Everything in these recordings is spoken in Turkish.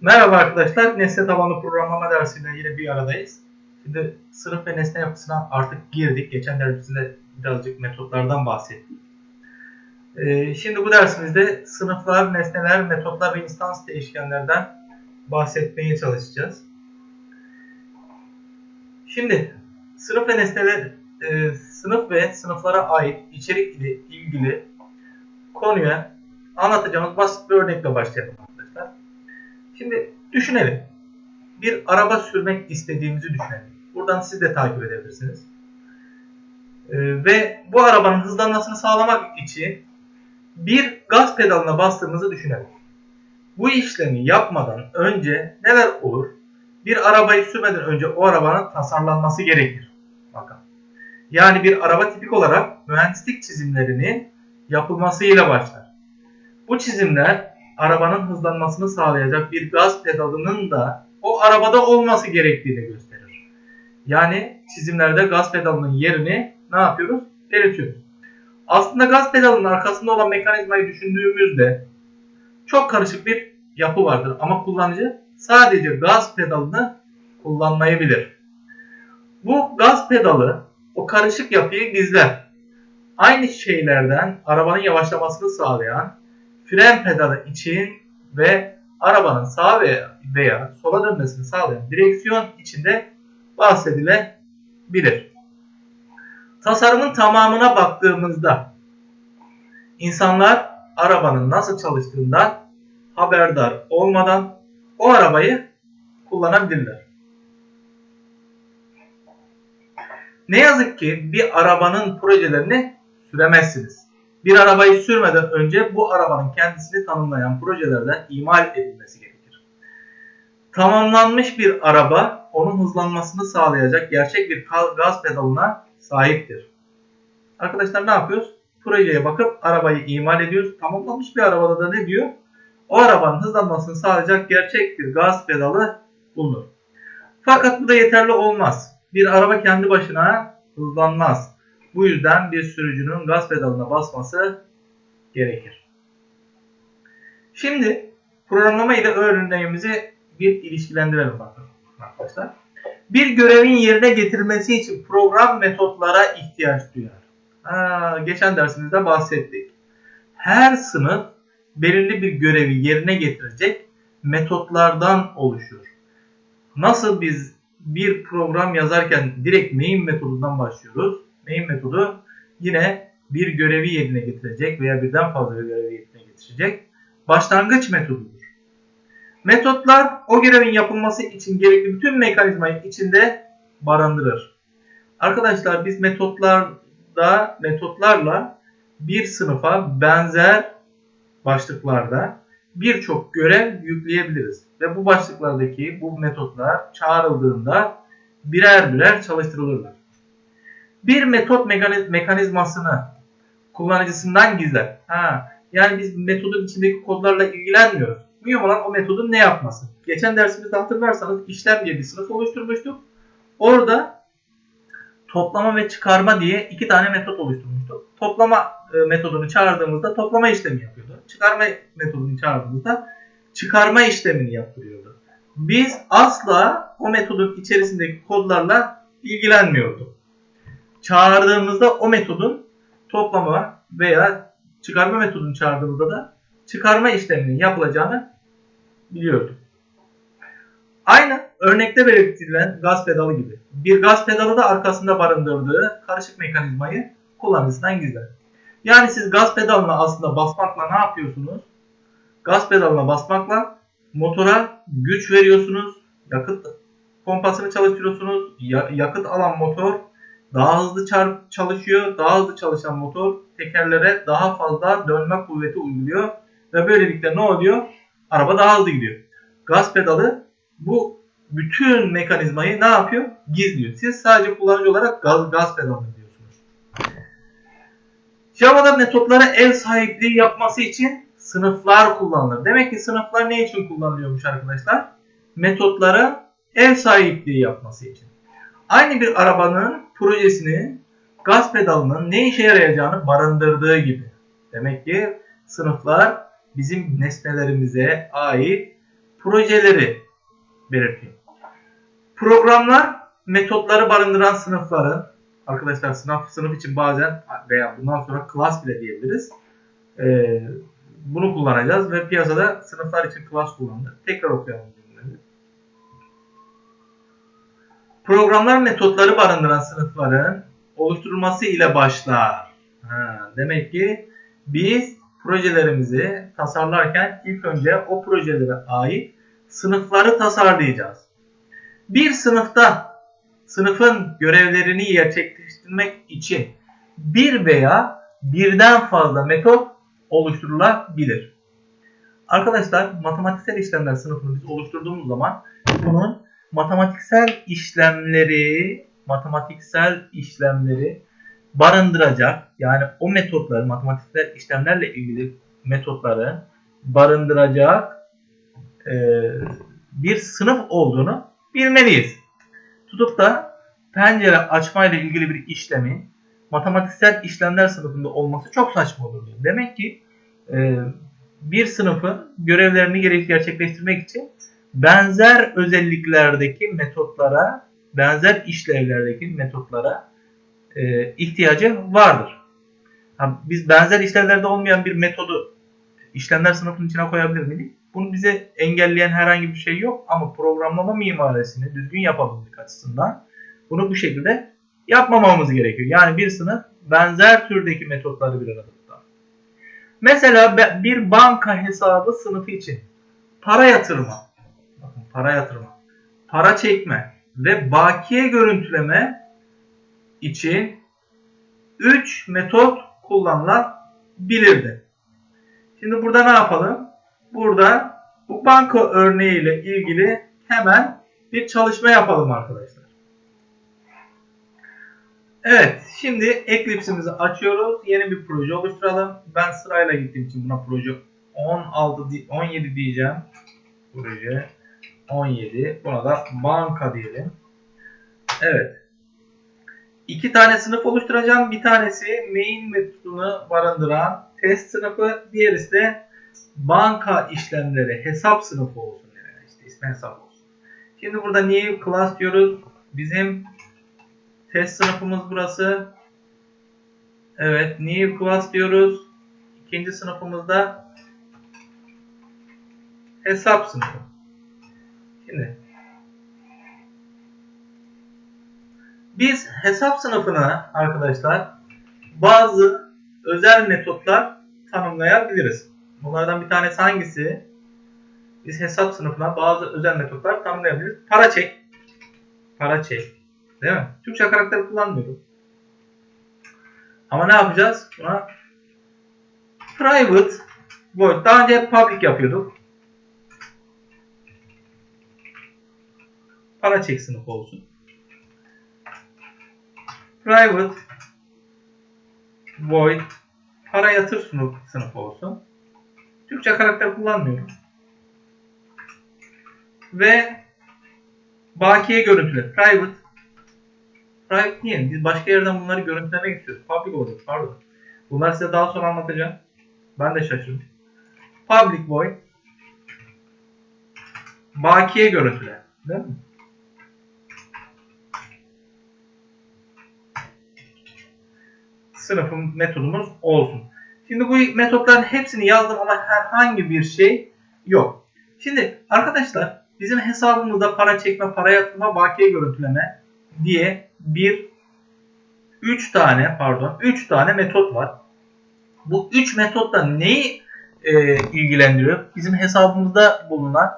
Merhaba arkadaşlar, nesne tabanlı programlama dersiyle yine bir aradayız. Şimdi sınıf ve nesne yapısına artık girdik. Geçen dersimizde birazcık metotlardan bahsettik. Ee, şimdi bu dersimizde sınıflar, nesneler, metotlar ve instans değişkenlerden bahsetmeye çalışacağız. Şimdi sınıf ve nesneler, e, sınıf ve sınıflara ait içerik ile ilgili konuya anlatacağımız basit bir örnekle başlayalım. Şimdi düşünelim. Bir araba sürmek istediğimizi düşünelim. Buradan siz de takip edebilirsiniz. Ee, ve bu arabanın hızlanmasını sağlamak için bir gaz pedalına bastığımızı düşünelim. Bu işlemi yapmadan önce neler olur? Bir arabayı sürmeden önce o arabanın tasarlanması gerekir. Bakın. Yani bir araba tipik olarak mühendislik çizimlerini yapılmasıyla başlar. Bu çizimler arabanın hızlanmasını sağlayacak bir gaz pedalının da o arabada olması gerektiğini gösterir. Yani çizimlerde gaz pedalının yerini ne yapıyoruz? Belirtiyoruz. Aslında gaz pedalının arkasında olan mekanizmayı düşündüğümüzde çok karışık bir yapı vardır ama kullanıcı sadece gaz pedalını kullanmayı bilir. Bu gaz pedalı o karışık yapıyı gizler. Aynı şeylerden arabanın yavaşlamasını sağlayan fren pedalı için ve arabanın sağa veya, veya sola dönmesini sağlayan direksiyon içinde bahsedilebilir. Tasarımın tamamına baktığımızda insanlar arabanın nasıl çalıştığından haberdar olmadan o arabayı kullanabilirler. Ne yazık ki bir arabanın projelerini süremezsiniz. Bir arabayı sürmeden önce bu arabanın kendisini tanımlayan projelerden imal edilmesi gerekir. Tamamlanmış bir araba onun hızlanmasını sağlayacak gerçek bir gaz pedalına sahiptir. Arkadaşlar ne yapıyoruz? Projeye bakıp arabayı imal ediyoruz. Tamamlanmış bir arabada da ne diyor? O arabanın hızlanmasını sağlayacak gerçek bir gaz pedalı bulunur. Fakat bu da yeterli olmaz. Bir araba kendi başına hızlanmaz. Bu yüzden bir sürücünün gaz pedalına basması gerekir. Şimdi programlama ile örneğimizi bir ilişkilendirelim bakın arkadaşlar. Bir görevin yerine getirilmesi için program metotlara ihtiyaç duyar. Ha, geçen dersimizde bahsettik. Her sınıf belirli bir görevi yerine getirecek metotlardan oluşur. Nasıl biz bir program yazarken direkt main metodundan başlıyoruz main metodu yine bir görevi yerine getirecek veya birden fazla bir görevi yerine getirecek başlangıç metodudur. Metotlar o görevin yapılması için gerekli bütün mekanizmayı içinde barındırır. Arkadaşlar biz metotlarda metotlarla bir sınıfa benzer başlıklarda birçok görev yükleyebiliriz. Ve bu başlıklardaki bu metotlar çağrıldığında birer birer çalıştırılırlar bir metot mekanizmasını kullanıcısından gizler. Ha, yani biz metodun içindeki kodlarla ilgilenmiyoruz. Mühim olan o metodun ne yapması. Geçen dersimizde hatırlarsanız işlem diye bir sınıf oluşturmuştuk. Orada toplama ve çıkarma diye iki tane metot oluşturmuştuk. Toplama e, metodunu çağırdığımızda toplama işlemi yapıyordu. Çıkarma metodunu çağırdığımızda çıkarma işlemini yaptırıyordu. Biz asla o metodun içerisindeki kodlarla ilgilenmiyorduk çağırdığımızda o metodun toplama veya çıkarma metodunu çağırdığımızda da çıkarma işleminin yapılacağını biliyorduk. Aynı örnekte belirtilen gaz pedalı gibi. Bir gaz pedalı da arkasında barındırdığı karışık mekanizmayı kullanıcısından gizler. Yani siz gaz pedalına aslında basmakla ne yapıyorsunuz? Gaz pedalına basmakla motora güç veriyorsunuz. Yakıt pompasını çalıştırıyorsunuz. Yakıt alan motor daha hızlı çalışıyor. Daha hızlı çalışan motor tekerlere daha fazla dönme kuvveti uyguluyor. Ve böylelikle ne oluyor? Araba daha hızlı gidiyor. Gaz pedalı bu bütün mekanizmayı ne yapıyor? Gizliyor. Siz sadece kullanıcı olarak gaz, gaz pedalını diyorsunuz. Java'da metotlara ev sahipliği yapması için sınıflar kullanılır. Demek ki sınıflar ne için kullanılıyormuş arkadaşlar? Metotlara ev sahipliği yapması için. Aynı bir arabanın projesini gaz pedalının ne işe yarayacağını barındırdığı gibi. Demek ki sınıflar bizim nesnelerimize ait projeleri belirteyim. Programlar metotları barındıran sınıfların arkadaşlar sınıf sınıf için bazen veya bundan sonra class bile diyebiliriz. Ee, bunu kullanacağız ve piyasada sınıflar için class kullanılır. Tekrar okuyalım. Programlar metotları barındıran sınıfların oluşturulması ile başlar. Ha, demek ki biz projelerimizi tasarlarken ilk önce o projelere ait sınıfları tasarlayacağız. Bir sınıfta sınıfın görevlerini gerçekleştirmek için bir veya birden fazla metot oluşturulabilir. Arkadaşlar matematiksel işlemler sınıfını biz oluşturduğumuz zaman bunun matematiksel işlemleri matematiksel işlemleri barındıracak yani o metotları matematiksel işlemlerle ilgili metotları barındıracak e, bir sınıf olduğunu bilmeliyiz. Tutup da pencere açma ile ilgili bir işlemi matematiksel işlemler sınıfında olması çok saçma olur. Demek ki e, bir sınıfın görevlerini gerçekleştirmek için benzer özelliklerdeki metotlara, benzer işlevlerdeki metotlara e, ihtiyacı vardır. Ha, biz benzer işlevlerde olmayan bir metodu işlemler sınıfının içine koyabilir miyiz? Bunu bize engelleyen herhangi bir şey yok ama programlama mimarisini düzgün yapabilmek açısından bunu bu şekilde yapmamamız gerekiyor. Yani bir sınıf benzer türdeki metotları bir arada tutar. Mesela bir banka hesabı sınıfı için para yatırma, para yatırma, para çekme ve bakiye görüntüleme için 3 metot kullanılabilirdi. Şimdi burada ne yapalım? Burada bu banka örneğiyle ilgili hemen bir çalışma yapalım arkadaşlar. Evet, şimdi Eclipse'imizi açıyoruz. Yeni bir proje oluşturalım. Ben sırayla gittiğim için buna proje 16 di- 17 diyeceğim. Proje 17. Buna da banka diyelim. Evet. İki tane sınıf oluşturacağım. Bir tanesi main metodunu barındıran test sınıfı. Diğerisi de banka işlemleri hesap sınıfı olsun. Yani işte ismi hesap olsun. Şimdi burada new class diyoruz. Bizim test sınıfımız burası. Evet new class diyoruz. İkinci sınıfımızda hesap sınıfı. Şimdi biz hesap sınıfına arkadaşlar bazı özel metotlar tanımlayabiliriz. Bunlardan bir tanesi hangisi? Biz hesap sınıfına bazı özel metotlar tanımlayabiliriz. Para çek. Para çek. Değil mi? Türkçe karakter kullanmıyorum. Ama ne yapacağız? Buna private void. Daha önce public yapıyorduk. Para çek sınıfı olsun. Private void para yatır sınıf, sınıfı olsun. Türkçe karakter kullanmıyorum. Ve bakiye görüntüler. Private. Private niye? Biz başka yerden bunları görüntülemek istiyoruz. Public olacak. Pardon. Bunları size daha sonra anlatacağım. Ben de şaşırdım. Public void. Bakiye görüntüler. Değil mi? Sınıfın metodumuz olsun. Şimdi bu metotların hepsini yazdım ama herhangi bir şey yok. Şimdi arkadaşlar bizim hesabımızda para çekme, para yatırma, bakiye görüntüleme diye bir 3 tane pardon 3 tane metot var. Bu 3 metotla neyi e, ilgilendiriyor? Bizim hesabımızda bulunan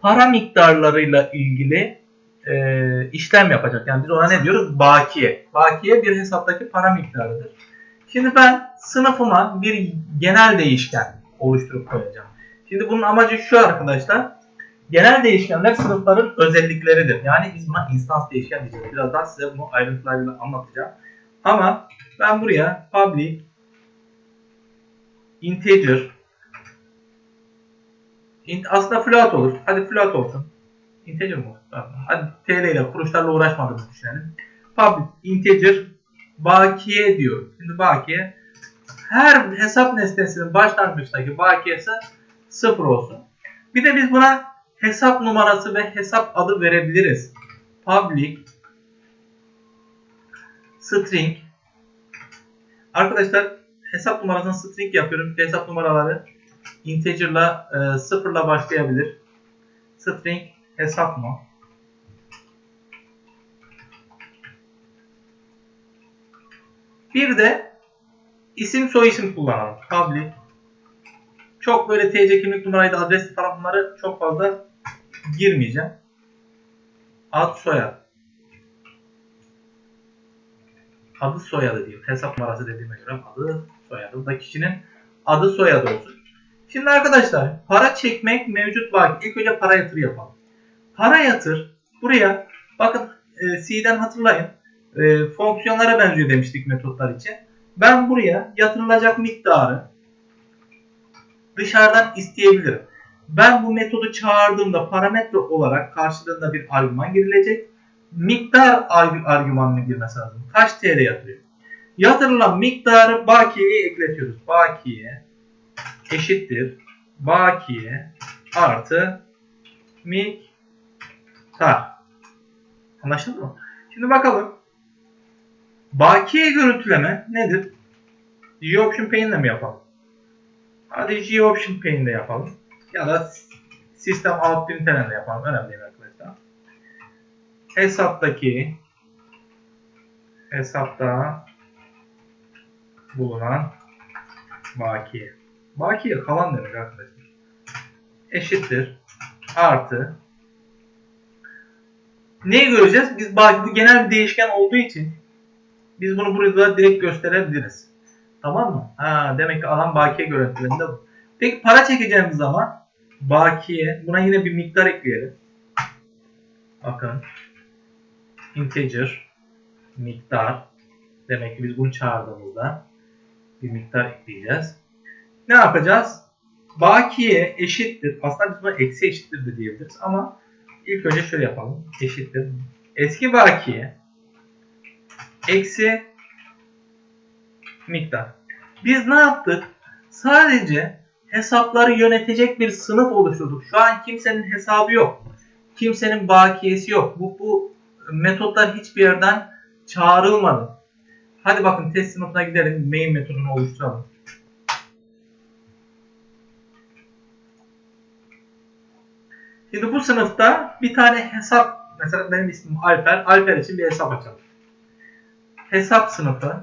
para miktarlarıyla ilgili e, işlem yapacak. Yani biz ona ne diyoruz? Bakiye. Bakiye bir hesaptaki para miktarıdır. Şimdi ben sınıfıma bir genel değişken oluşturup koyacağım. Şimdi bunun amacı şu arkadaşlar. Genel değişkenler sınıfların özellikleridir. Yani biz buna instans değişken diyeceğiz. Birazdan size bunu ayrıntılarıyla anlatacağım. Ama ben buraya public integer int, aslında float olur. Hadi float olsun. Integer mi? Pardon. Hadi TL ile kuruşlarla uğraşmadığımızı düşünelim. Public integer bakiye diyor. Şimdi bakiye her hesap nesnesinin başlangıçtaki bakiyesi sıfır olsun. Bir de biz buna hesap numarası ve hesap adı verebiliriz. Public string Arkadaşlar hesap numarasını string yapıyorum. Hesap numaraları integer'la e, sıfırla başlayabilir. String hesap mı? Bir de isim soyisim kullanalım. Public. Çok böyle TC kimlik numaraydı, adres falan bunları çok fazla girmeyeceğim. Ad soyad. Adı soyadı diyeyim. Hesap numarası dediğime göre adı soyadı. Da kişinin adı soyadı olsun. Şimdi arkadaşlar para çekmek mevcut baki. İlk önce para yatır yapalım. Para yatır buraya bakın e, C'den hatırlayın. E, fonksiyonlara benziyor demiştik metotlar için. Ben buraya yatırılacak miktarı dışarıdan isteyebilirim. Ben bu metodu çağırdığımda parametre olarak karşılığında bir argüman girilecek. Miktar arg- argümanının girmesi lazım. Kaç TL yatırıyor? Yatırılan miktarı bakiyeye ekletiyoruz. Bakiye eşittir. Bakiye artı miktar. Anlaşıldı mı? Şimdi bakalım. Bakiye görüntüleme nedir? G-Option Pain'le mi yapalım? Hadi G-Option Pain'de yapalım. Ya da System Out Println'le yapalım. Önemli değil arkadaşlar. Hesaptaki hesapta bulunan bakiye. Bakiye kalan demek arkadaşlar. Eşittir. Artı. Neyi göreceğiz? Biz baki bu genel bir değişken olduğu için biz bunu burada direkt gösterebiliriz. Tamam mı? Ha, demek ki alan bakiye görüntülerinde bu. Peki para çekeceğimiz zaman bakiye buna yine bir miktar ekleyelim. Bakın. Integer miktar demek ki biz bunu çağırdığımızda bir miktar ekleyeceğiz. Ne yapacağız? Bakiye eşittir. Aslında biz buna eksi eşittir de diyebiliriz ama ilk önce şöyle yapalım. Eşittir. Eski bakiye eksi miktar. Biz ne yaptık? Sadece hesapları yönetecek bir sınıf oluşturduk. Şu an kimsenin hesabı yok. Kimsenin bakiyesi yok. Bu, bu metotlar hiçbir yerden çağrılmadı. Hadi bakın test sınıfına gidelim. Main metodunu oluşturalım. Şimdi bu sınıfta bir tane hesap mesela benim ismim Alper. Alper için bir hesap açalım. Hesap sınıfı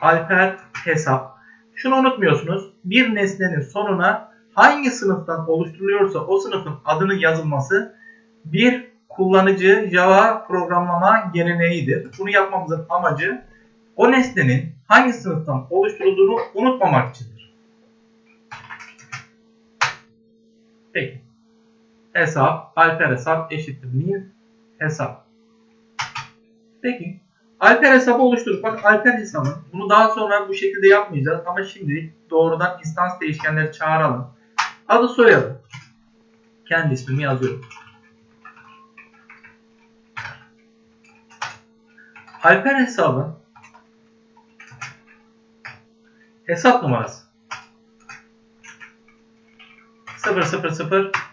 Alper hesap. Şunu unutmuyorsunuz. Bir nesnenin sonuna hangi sınıftan oluşturuluyorsa o sınıfın adının yazılması bir kullanıcı Java programlama geleneğidir. Bunu yapmamızın amacı o nesnenin hangi sınıftan oluşturulduğunu unutmamak içindir. Peki. Hesap, alper hesap eşittir new hesap. Peki. Alper hesabı oluşturduk. Bak Alper hesabı. Bunu daha sonra bu şekilde yapmayacağız ama şimdi doğrudan instans değişkenleri çağıralım. Adı soyadı. Kendi ismimi yazıyorum. Alper hesabı hesap numarası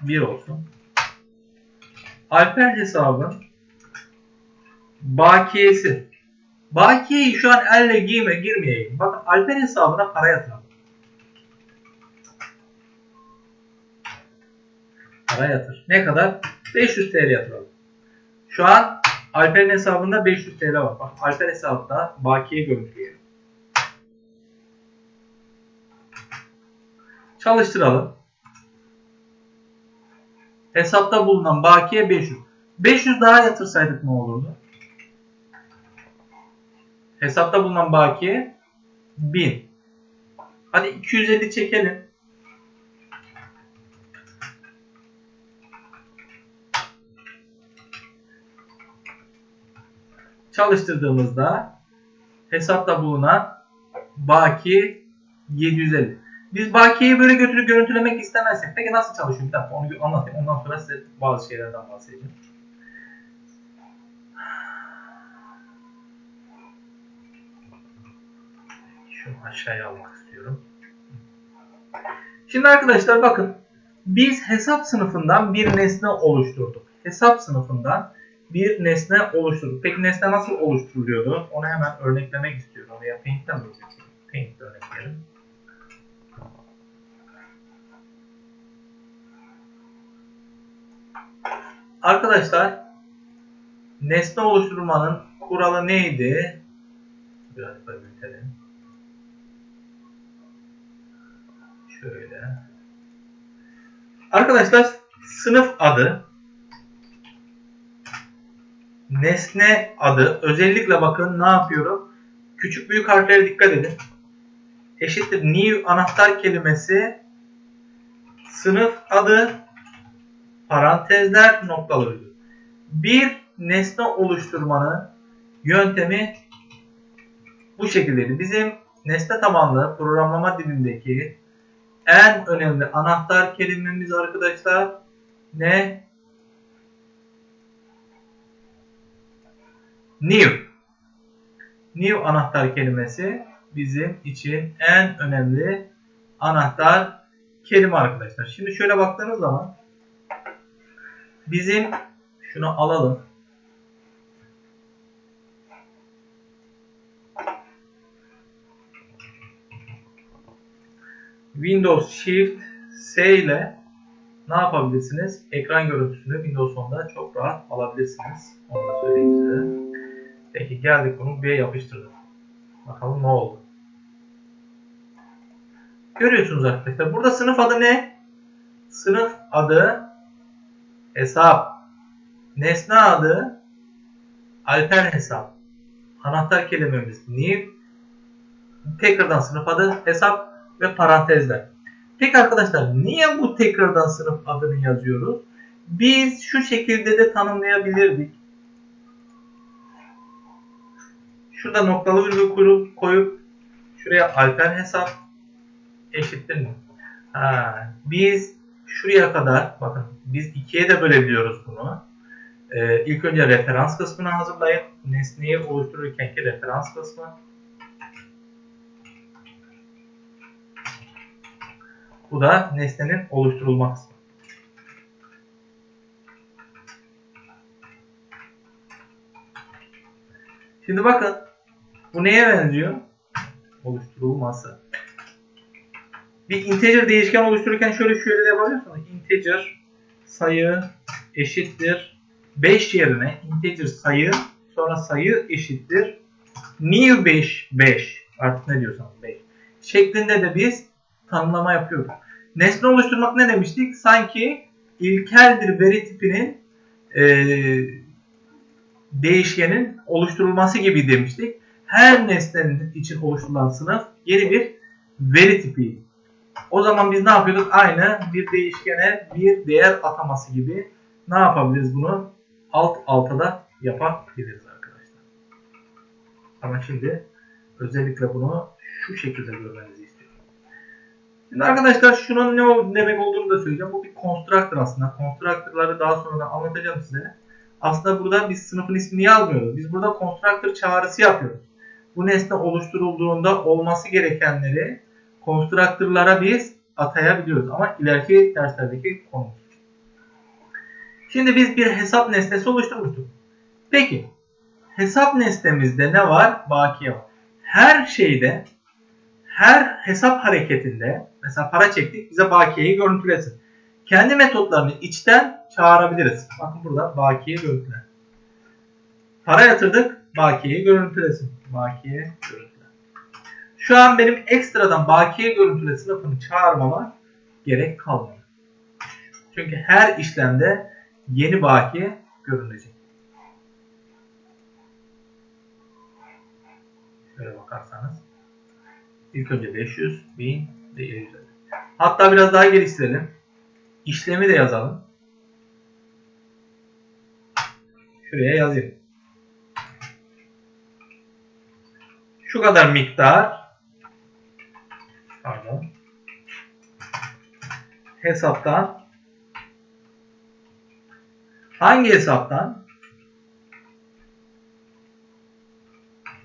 0001 olsun. Alper hesabı bakiyesi. Bakiyeyi şu an elle giyme girmeyeyim. Bakın Alper hesabına para yatıralım. Para yatır. Ne kadar? 500 TL yatıralım. Şu an Alper'in hesabında 500 TL var. Bak Alper hesabında bakiye görüntüleyelim. Çalıştıralım. Hesapta bulunan bakiye 500. 500 daha yatırsaydık ne olurdu? Hesapta bulunan bakiye 1000. Hadi 250 çekelim. Çalıştırdığımızda hesapta bulunan baki 750. Biz bakiyeyi böyle götürüp görüntülemek istemezsek peki nasıl çalışıyor? Bir dakika onu anlatayım. Ondan sonra size bazı şeylerden bahsedeceğim. Şunu aşağıya almak istiyorum. Şimdi arkadaşlar bakın. Biz hesap sınıfından bir nesne oluşturduk. Hesap sınıfından bir nesne oluşturduk. Peki nesne nasıl oluşturuluyordu? Onu hemen örneklemek istiyorum. Veya Paint'ten mi? Paint'te örnekleyelim. Arkadaşlar nesne oluşturmanın kuralı neydi? Biraz da büyütelim. Şöyle. Arkadaşlar sınıf adı nesne adı özellikle bakın ne yapıyorum? Küçük büyük harflere dikkat edin. Eşittir new anahtar kelimesi sınıf adı parantezler noktalı. Bir nesne oluşturmanın yöntemi bu şekildeydi. Bizim nesne tabanlı programlama dilindeki en önemli anahtar kelimemiz arkadaşlar ne? New. New anahtar kelimesi bizim için en önemli anahtar kelime arkadaşlar. Şimdi şöyle baktığınız zaman bizim şunu alalım. Windows Shift S ile ne yapabilirsiniz? Ekran görüntüsünü Windows 10'da çok rahat alabilirsiniz. Onu da söyleyeyim size. Peki geldik bunu bir yapıştırdık. Bakalım ne oldu. Görüyorsunuz arkadaşlar. Burada sınıf adı ne? Sınıf adı hesap. Nesne adı alter hesap. Anahtar kelimemiz new. Tekrardan sınıf adı hesap ve parantezler. Peki arkadaşlar niye bu tekrardan sınıf adını yazıyoruz? Biz şu şekilde de tanımlayabilirdik. Şurada noktalı virgül koyup, koyup şuraya alter hesap eşittir mi? Ha, biz şuraya kadar bakın biz ikiye de bölebiliyoruz bunu. Ee, ilk önce referans kısmını hazırlayıp nesneyi oluştururken ki referans kısmı Bu da nesnenin oluşturulma kısmı. Şimdi bakın bu neye benziyor? Oluşturulması. Bir integer değişken oluştururken şöyle şöyle de yapabiliyorsunuz. Integer sayı eşittir 5 yerine integer sayı sonra sayı eşittir new 5 5 artık ne diyorsanız 5 şeklinde de biz tanımlama yapıyorduk. Nesne oluşturmak ne demiştik? Sanki ilkel bir veri tipinin e, değişkenin oluşturulması gibi demiştik. Her nesnenin için oluşturulan sınıf yeni bir veri tipi. O zaman biz ne yapıyorduk? Aynı bir değişkene bir değer ataması gibi ne yapabiliriz bunu? Alt alta da yapabiliriz arkadaşlar. Ama şimdi özellikle bunu şu şekilde görmenizi istiyorum. Şimdi arkadaşlar şunun ne demek olduğunu da söyleyeceğim. Bu bir constructor aslında. Constructor'ları daha sonra anlatacağım size. Aslında burada biz sınıfın ismini yazmıyoruz. Biz burada constructor çağrısı yapıyoruz. Bu nesne oluşturulduğunda olması gerekenleri constructor'lara biz atayabiliyoruz. Ama ileriki derslerdeki konumuz. Şimdi biz bir hesap nesnesi oluşturmuştuk. Peki hesap nesnemizde ne var? Bakiye var. Her şeyde her hesap hareketinde mesela para çektik bize bakiyeyi görüntülesin. Kendi metotlarını içten çağırabiliriz. Bakın burada bakiye görüntüle. Para yatırdık bakiyeyi görüntülesin. Bakiye görüntüle. Şu an benim ekstradan bakiye görüntüle sınıfını çağırmama gerek kalmıyor. Çünkü her işlemde yeni bakiye görünecek. Şöyle bakarsanız. İlk önce 500, 1000 ve 750. Hatta biraz daha geliştirelim. İşlemi de yazalım. Şuraya yazayım. Şu kadar miktar pardon hesaptan hangi hesaptan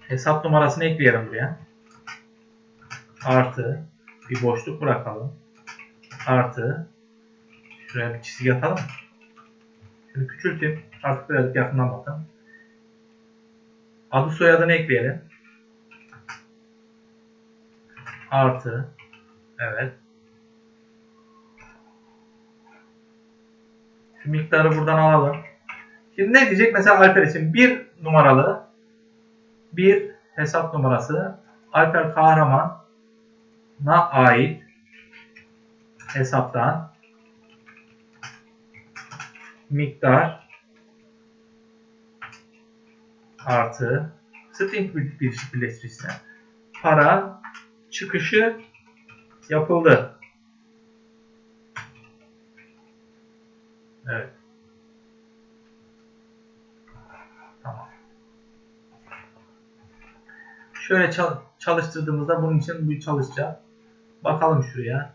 hesap numarasını ekleyelim buraya artı bir boşluk bırakalım artı Şuraya bir çizgi atalım. Şimdi küçülteyim. Artık biraz yakından bakın. Adı soyadını ekleyelim. Artı. Evet. Şu miktarı buradan alalım. Şimdi ne diyecek? Mesela Alper için bir numaralı bir hesap numarası Alper Kahraman'a ait hesaptan miktar artı string bir, bir birleştirirse para çıkışı yapıldı. Evet. Tamam. Şöyle çal- çalıştırdığımızda bunun için bu çalışacak. Bakalım şuraya.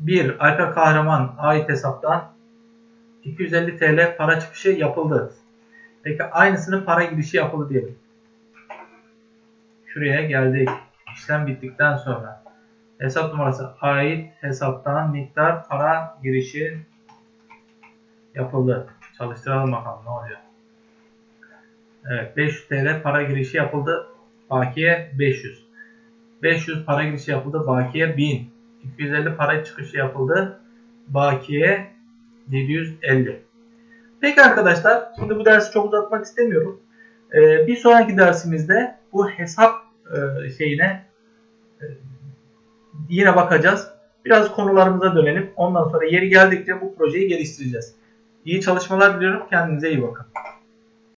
1. Alper Kahraman ait hesaptan 250 TL para çıkışı yapıldı. Peki aynısının para girişi yapıldı diyelim. Şuraya geldik. İşlem bittikten sonra hesap numarası ait hesaptan miktar para girişi yapıldı. Çalıştıralım bakalım ne oluyor. Evet 500 TL para girişi yapıldı. Bakiye 500. 500 para girişi yapıldı. Bakiye 1000. 250 para çıkışı yapıldı. Bakiye 750. Peki arkadaşlar şimdi bu dersi çok uzatmak istemiyorum. Ee, bir sonraki dersimizde bu hesap e, şeyine e, yine bakacağız. Biraz konularımıza dönelim. Ondan sonra yeri geldikçe bu projeyi geliştireceğiz. İyi çalışmalar diliyorum. Kendinize iyi bakın.